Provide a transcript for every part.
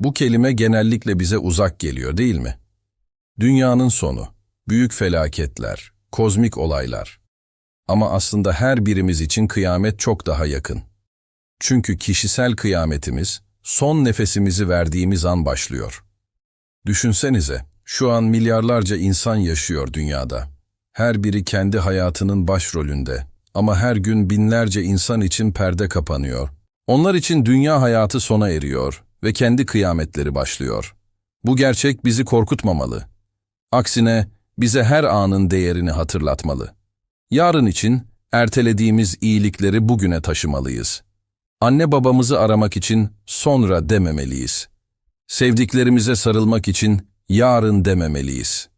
Bu kelime genellikle bize uzak geliyor değil mi? Dünyanın sonu, büyük felaketler, kozmik olaylar. Ama aslında her birimiz için kıyamet çok daha yakın. Çünkü kişisel kıyametimiz, son nefesimizi verdiğimiz an başlıyor. Düşünsenize, şu an milyarlarca insan yaşıyor dünyada. Her biri kendi hayatının başrolünde. Ama her gün binlerce insan için perde kapanıyor. Onlar için dünya hayatı sona eriyor ve kendi kıyametleri başlıyor. Bu gerçek bizi korkutmamalı. Aksine bize her anın değerini hatırlatmalı. Yarın için ertelediğimiz iyilikleri bugüne taşımalıyız. Anne babamızı aramak için sonra dememeliyiz. Sevdiklerimize sarılmak için yarın dememeliyiz.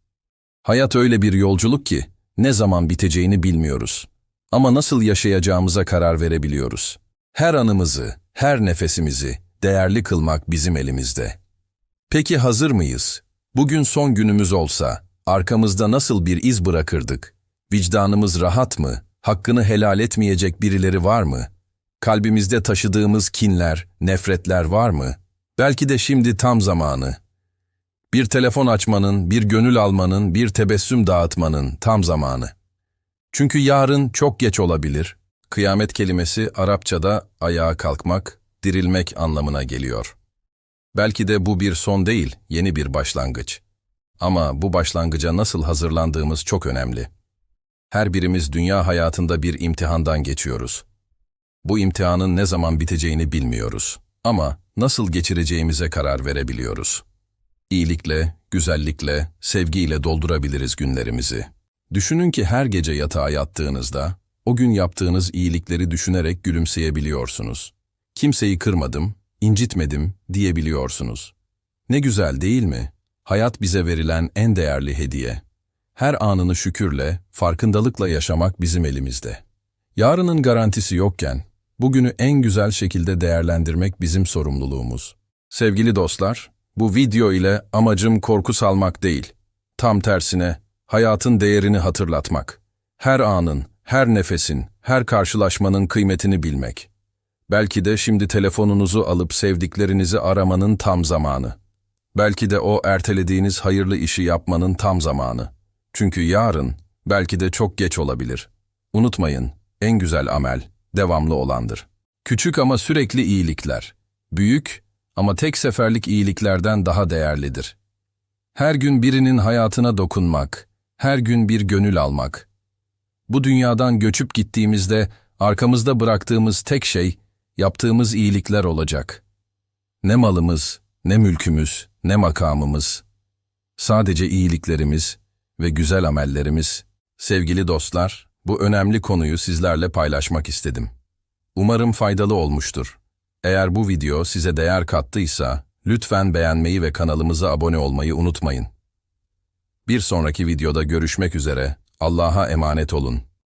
Hayat öyle bir yolculuk ki ne zaman biteceğini bilmiyoruz. Ama nasıl yaşayacağımıza karar verebiliyoruz. Her anımızı, her nefesimizi değerli kılmak bizim elimizde. Peki hazır mıyız? Bugün son günümüz olsa arkamızda nasıl bir iz bırakırdık? Vicdanımız rahat mı? Hakkını helal etmeyecek birileri var mı? Kalbimizde taşıdığımız kinler, nefretler var mı? Belki de şimdi tam zamanı. Bir telefon açmanın, bir gönül almanın, bir tebessüm dağıtmanın tam zamanı. Çünkü yarın çok geç olabilir. Kıyamet kelimesi Arapçada ayağa kalkmak, dirilmek anlamına geliyor. Belki de bu bir son değil, yeni bir başlangıç. Ama bu başlangıca nasıl hazırlandığımız çok önemli. Her birimiz dünya hayatında bir imtihandan geçiyoruz. Bu imtihanın ne zaman biteceğini bilmiyoruz. Ama nasıl geçireceğimize karar verebiliyoruz. İyilikle, güzellikle, sevgiyle doldurabiliriz günlerimizi. Düşünün ki her gece yatağa yattığınızda, o gün yaptığınız iyilikleri düşünerek gülümseyebiliyorsunuz. Kimseyi kırmadım, incitmedim diyebiliyorsunuz. Ne güzel değil mi? Hayat bize verilen en değerli hediye. Her anını şükürle, farkındalıkla yaşamak bizim elimizde. Yarının garantisi yokken, bugünü en güzel şekilde değerlendirmek bizim sorumluluğumuz. Sevgili dostlar, bu video ile amacım korku salmak değil. Tam tersine, hayatın değerini hatırlatmak. Her anın, her nefesin, her karşılaşmanın kıymetini bilmek. Belki de şimdi telefonunuzu alıp sevdiklerinizi aramanın tam zamanı. Belki de o ertelediğiniz hayırlı işi yapmanın tam zamanı. Çünkü yarın belki de çok geç olabilir. Unutmayın, en güzel amel devamlı olandır. Küçük ama sürekli iyilikler, büyük ama tek seferlik iyiliklerden daha değerlidir. Her gün birinin hayatına dokunmak, her gün bir gönül almak. Bu dünyadan göçüp gittiğimizde arkamızda bıraktığımız tek şey yaptığımız iyilikler olacak. Ne malımız, ne mülkümüz, ne makamımız. Sadece iyiliklerimiz ve güzel amellerimiz. Sevgili dostlar, bu önemli konuyu sizlerle paylaşmak istedim. Umarım faydalı olmuştur. Eğer bu video size değer kattıysa, lütfen beğenmeyi ve kanalımıza abone olmayı unutmayın. Bir sonraki videoda görüşmek üzere, Allah'a emanet olun.